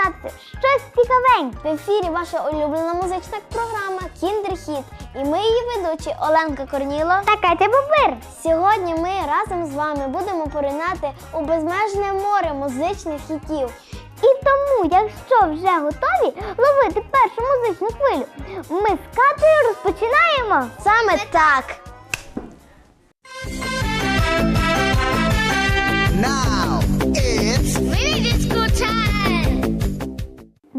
дізнатися щось цікавеньке. В ефірі ваша улюблена музична програма Кіндерхіт. І ми її ведучі Оленка Корніло. Та Катя Бобир. Сьогодні ми разом з вами будемо поринати у безмежне море музичних хітів. І тому, якщо вже готові ловити першу музичну хвилю, ми з Катею розпочинаємо. Саме так.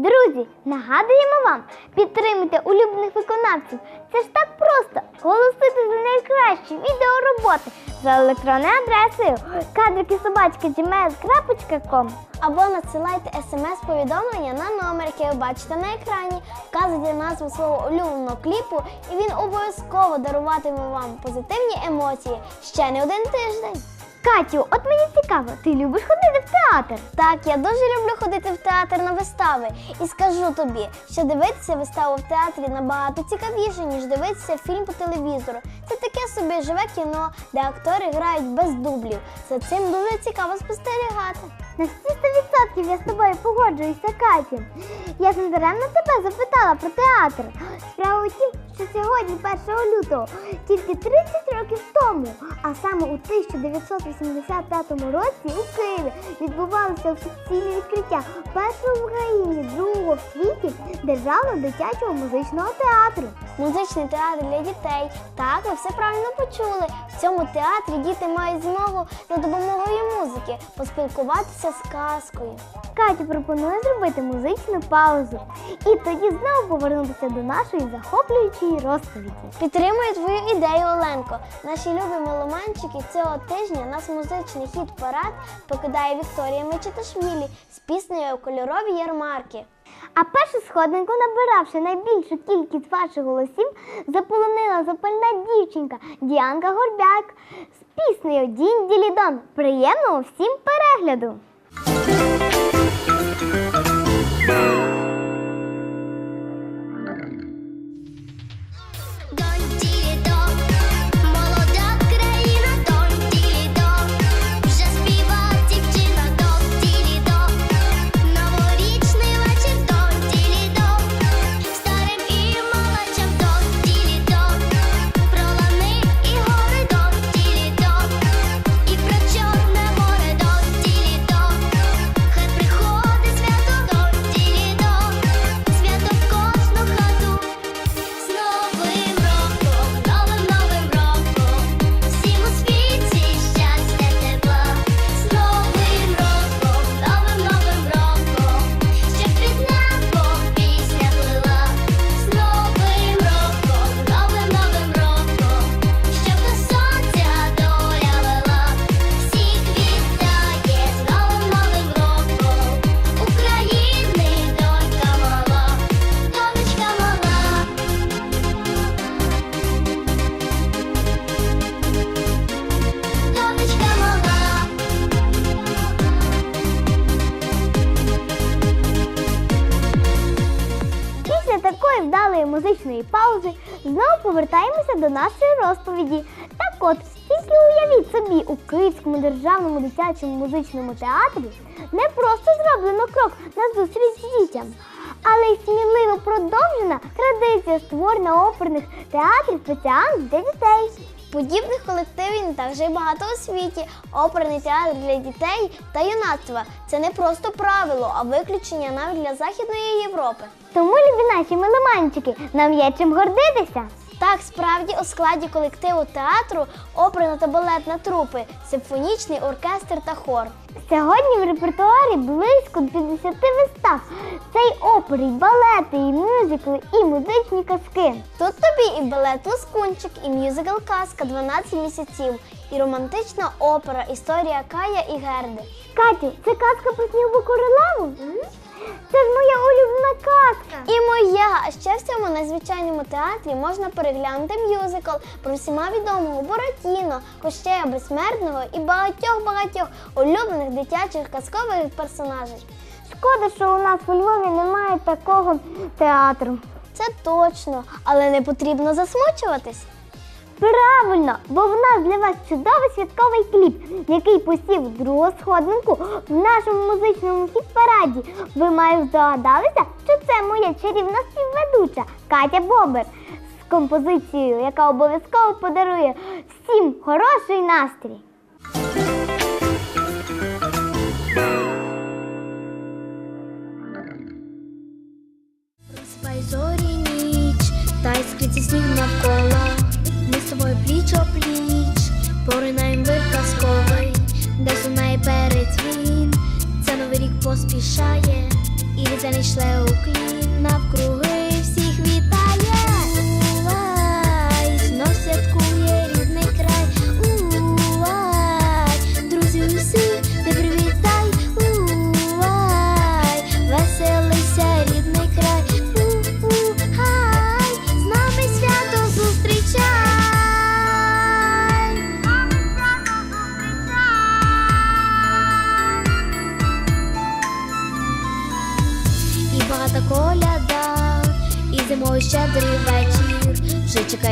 Друзі, нагадуємо вам, підтримуйте улюблених виконавців. Це ж так просто. Голосуйте за найкращі відеороботи за електронною адресою кадрикисобачка.gmail.com Або надсилайте смс-повідомлення на номер, який ви бачите на екрані, вказуйте назву свого улюбленого кліпу, і він обов'язково даруватиме вам позитивні емоції ще не один тиждень. Катю, от мені цікаво, ти любиш ходити в театр? Так, я дуже люблю ходити в театр на вистави. І скажу тобі, що дивитися виставу в театрі набагато цікавіше, ніж дивитися фільм по телевізору. Це таке собі живе кіно, де актори грають без дублів. За цим дуже цікаво спостерігати. На всі 100% я з тобою погоджуюся, Каті. Я ж не даремно тебе запитала про театр. Справа у тім, що сьогодні, 1 лютого, тільки 30 років тому, а саме у 1985 році у Києві відбувалося офіційне відкриття першого в Україні, другого в державного дитячого музичного театру. Музичний театр для дітей. Так, ви все правильно почули. В цьому театрі діти мають змогу за допомогою музики поспілкуватися з казкою. Катя пропонує зробити музичну паузу і тоді знову повернутися до нашої захоплюючої розповіді. Підтримую твою ідею, Оленко. Наші любі меломанчики цього тижня нас музичний хіт парад покидає Вікторія Мечеташвілі з піснею Кольорові ярмарки. А першу сходинку, набиравши найбільшу кількість ваших голосів, заполонила запальна дівчинка Діанка Горбяк з піснею Дінь Ділідон. Приємного всім перегляду! Музичної паузи знову повертаємося до нашої розповіді. Так от, тільки уявіть собі, у Київському державному дитячому музичному театрі не просто зроблено крок на зустріч з дітям, але й сміливо продовжена традиція створення оперних театрів спеціально для дітей. Подібних колективів не так вже й багато у світі. Оперний театр для дітей та юнацтва це не просто правило, а виключення навіть для Західної Європи. Тому, любі наші меломанчики, нам є чим гордитися. Так, справді у складі колективу театру оперна та балетна трупи, симфонічний оркестр та хор. Сьогодні в репертуарі близько 50 вистав. Це й опери, і балети, і мюзикли, і музичні казки. Тут тобі і балет Лоскунчик, і мюзикл казка 12 місяців, і романтична опера Історія Кая і Герди. Катю, це казка про снігу королеву? Це ж моя улюблена казка. І моя, а ще в цьому незвичайному театрі можна переглянути мюзикл про всіма відомого Буратіно, Кощея Безсмертного і багатьох-багатьох улюблених дитячих казкових персонажів. Шкода, що у нас у Львові немає такого театру. Це точно, але не потрібно засмучуватись. Правильно, бо в нас для вас чудовий святковий кліп, який посів другу сходинку в нашому музичному хіт-параді. Ви маю здогадалися, що це моя чарівна співведуча Катя Бобер з композицією, яка обов'язково подарує всім хороший настрій. Поспішає, і різдвяний шле уклін навкруги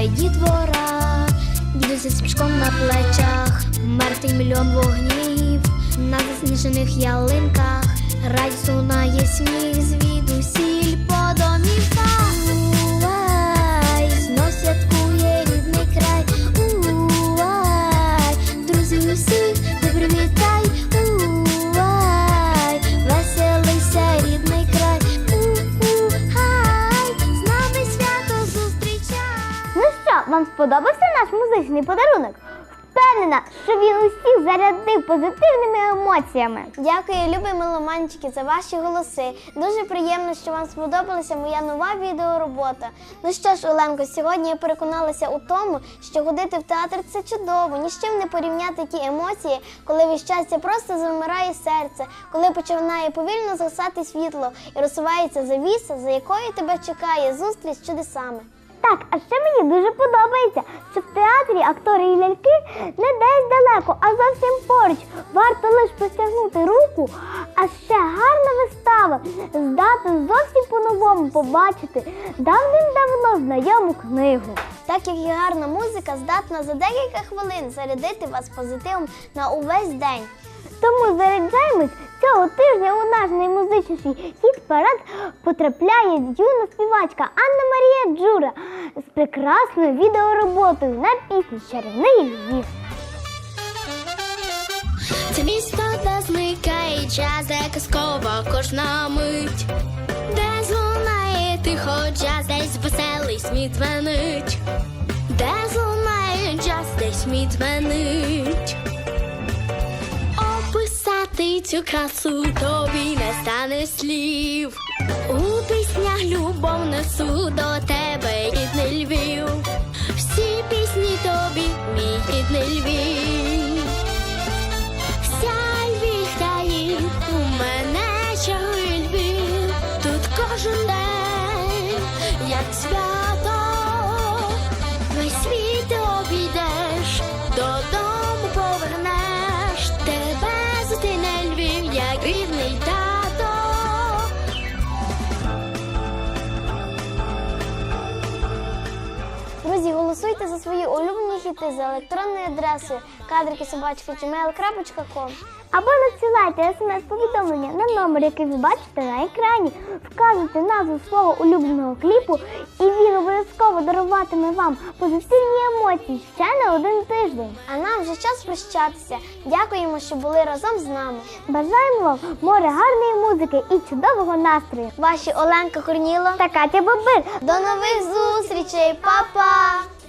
Двора, дітвора, дідуся з пішком на плечах, мертвий мільйон вогнів на засніжених ялинках. Радість лунає сміх звідусіль музичний подарунок? Впевнена, що він усіх зарядив позитивними емоціями. Дякую, любі меломанчики, за ваші голоси. Дуже приємно, що вам сподобалася моя нова відеоробота. Ну що ж, Оленко, сьогодні я переконалася у тому, що ходити в театр це чудово, ні з чим не порівняти ті емоції, коли від щастя просто замирає серце, коли починає повільно згасати світло і розсувається завіса, за якою тебе чекає зустріч з чудесами. Так, а ще мені дуже подобається, що в театрі актори і ляльки не десь далеко, а зовсім поруч. Варто лише простягнути руку, а ще гарна вистава, здатна зовсім по-новому побачити давним-давно знайому книгу. Так як і гарна музика здатна за декілька хвилин зарядити вас позитивом на увесь день. Тому заряджаємось цього тижня у наш наймузичніший хіт парад потрапляє юна співачка Анна Марія Джура з прекрасною відеороботою на пісню Чарівний Львів. Це місто, де зникає час, де казкова кожна мить, де злунає тихо джаз, десь веселий сміх дзвенить, де злунає джаз, десь сміх дзвенить. Цю красу тобі не стане слів. У піснях любов несу до тебе, рідний Львів. Всі пісні тобі, мій рідний Львів. Голосуйте за свої улюблені хіти за електронною адресою кадрики.gmail.com Або надсилайте смс-повідомлення на номер, який ви бачите на екрані, вказуйте назву свого улюбленого кліпу, і він обов'язково даруватиме вам позитивні емоції ще на один тиждень. А нам вже час прощатися. Дякуємо, що були разом з нами. Бажаємо вам море гарної музики і чудового настрою. Ваші Оленка Корніло. Та Катя Бобир. До нових зустрічей, Па-па!